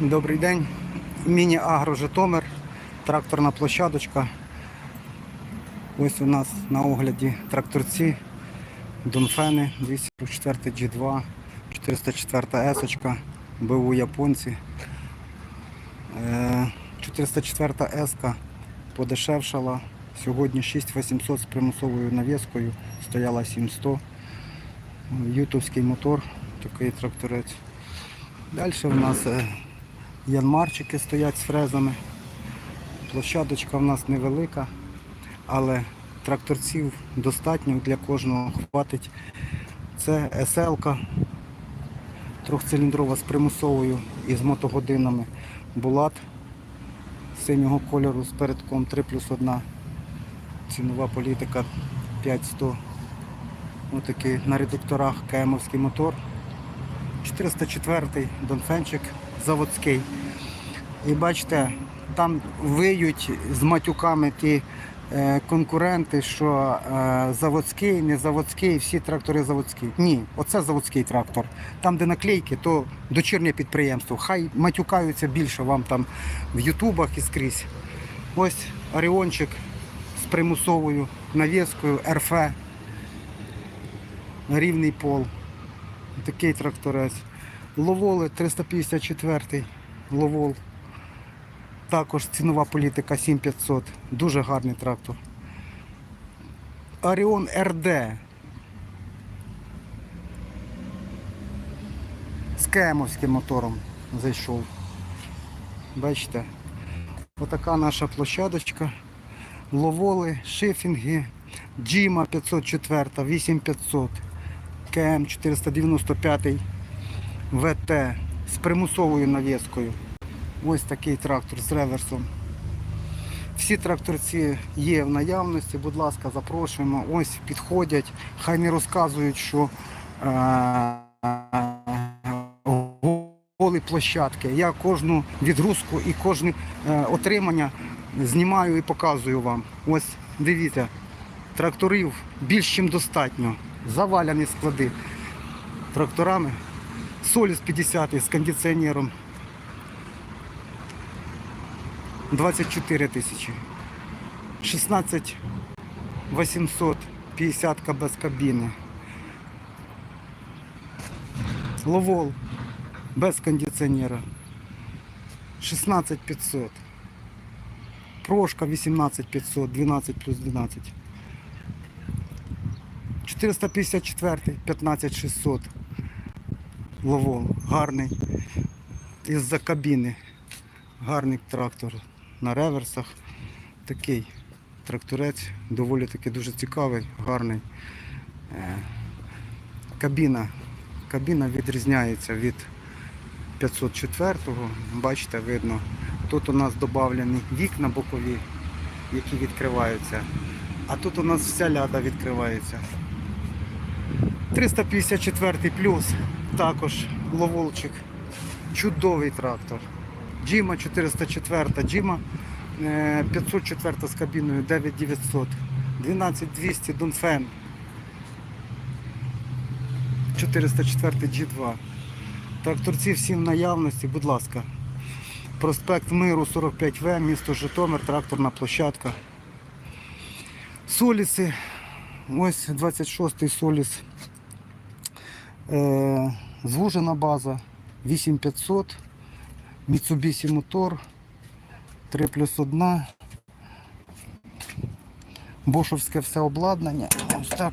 Добрий день. Міні-агро Житомир, тракторна площадочка. Ось у нас на огляді тракторці, Донфени 204 G2, 404 S, БУ японці. Е, 404 S подешевшала. Сьогодні 6800 з примусовою навіскою, стояла 7100. Ютовський мотор, такий тракторець. Далі в нас е, янмарчики стоять з фрезами. Площадочка в нас невелика, але тракторців достатньо для кожного хватить. Це SL, трьохциліндрова з примусовою і з мотогодинами. Булат синього кольору з передком 3 плюс 1. Цінова політика 5100. Отакий на редукторах КМовський мотор. 404 Донфенчик заводський. І бачите, там виють з матюками ті е, конкуренти, що е, заводський, не заводський, всі трактори заводські. Ні, оце заводський трактор. Там, де наклейки, то дочірнє підприємство. Хай матюкаються більше вам там в Ютубах і скрізь. Ось Оріончик з примусовою навіскою, РФ, рівний пол. Такий тракторець. Ловоли 354 ловол. Також цінова політика 7500. Дуже гарний трактор. Оріон РД. З кемовським мотором зайшов. Бачите? Отака наша площадочка. Ловоли, шифінги, Джима 504, 8500. КМ 495 ВТ з примусовою навіскою. Ось такий трактор з реверсом. Всі тракторці є в наявності, будь ласка, запрошуємо. Ось підходять, хай не розказують, що е- голі площадки. Я кожну відгрузку і кожне е, отримання знімаю і показую вам. Ось дивіться, тракторів більш ніж достатньо. Заваляні склади тракторами. Соліс 50 з кондиціонером. 24 тисячі. 16 800 50 без кабіни. Ловол без кондиціонера. 16 500. Прошка 18 500, 12 плюс 12. 454, 15 600. Ловол, гарний. Із-за кабіни. Гарний трактор на реверсах. Такий тракторець, доволі таки дуже цікавий, гарний. Е, Кабіна. Кабіна відрізняється від 504-го. Бачите, видно. Тут у нас додавлені вікна бокові, які відкриваються. А тут у нас вся ляда відкривається. 354 плюс, також ловолчик. Чудовий трактор. Джима 404, Джима е, 504 з кабіною 9900, 12200 Донфен. 404 G2. Тракторці всі в наявності, будь ласка. Проспект Миру 45В, місто Житомир, тракторна площадка. Соліси. Ось 26-й соліс. Е, звужена база 8500. Mitsubishi мотор 3 плюс 1. Бошовське все обладнання. Ось так,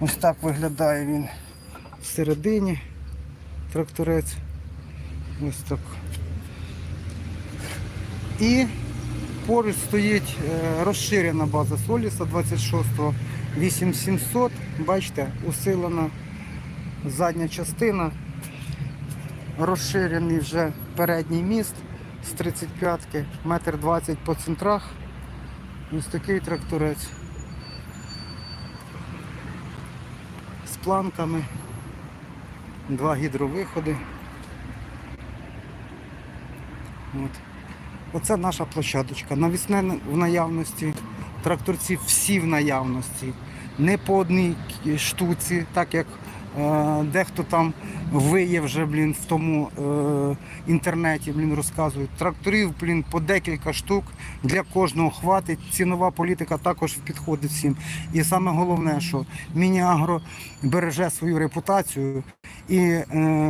ось так виглядає він всередині. Тракторець. Ось так. І поруч стоїть е, розширена база Соліса 26-го 8700. Бачите, усилена задня частина. Розширений вже передній міст з 35-ки, метр 20 по центрах. Ось такий тракторець. З планками. Два гідровиходи. От. Оце наша площадочка. Навісне в наявності, тракторці всі в наявності. Не по одній штуці, так як Дехто там виє вже, блін, в тому е, інтернеті, блін, розказують. Тракторів, блін, по декілька штук для кожного хватить. Цінова політика також підходить всім. І саме головне, що Мініагро береже свою репутацію, і е,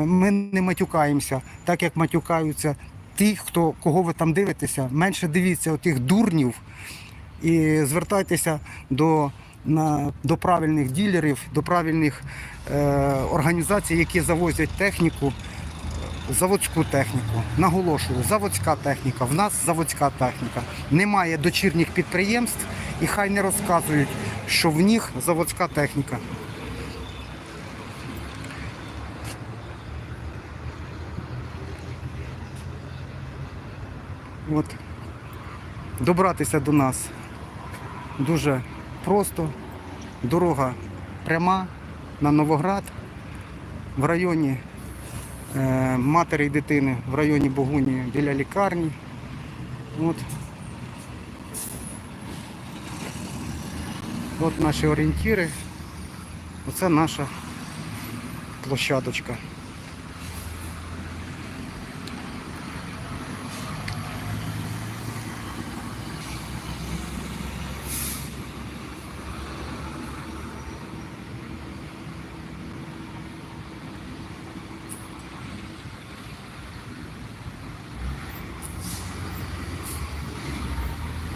ми не матюкаємося, так як матюкаються ті, хто кого ви там дивитеся. Менше дивіться отих дурнів і звертайтеся до, на, до правильних ділерів, до правильних е, організацій, які завозять техніку, заводську техніку. Наголошую, заводська техніка. В нас заводська техніка. Немає дочірніх підприємств і хай не розказують, що в них заводська техніка. От. Добратися до нас дуже просто. Дорога пряма на Новоград в районі е, матері і дитини, в районі Богуні біля лікарні. От. От наші орієнтири. Оце наша площадочка.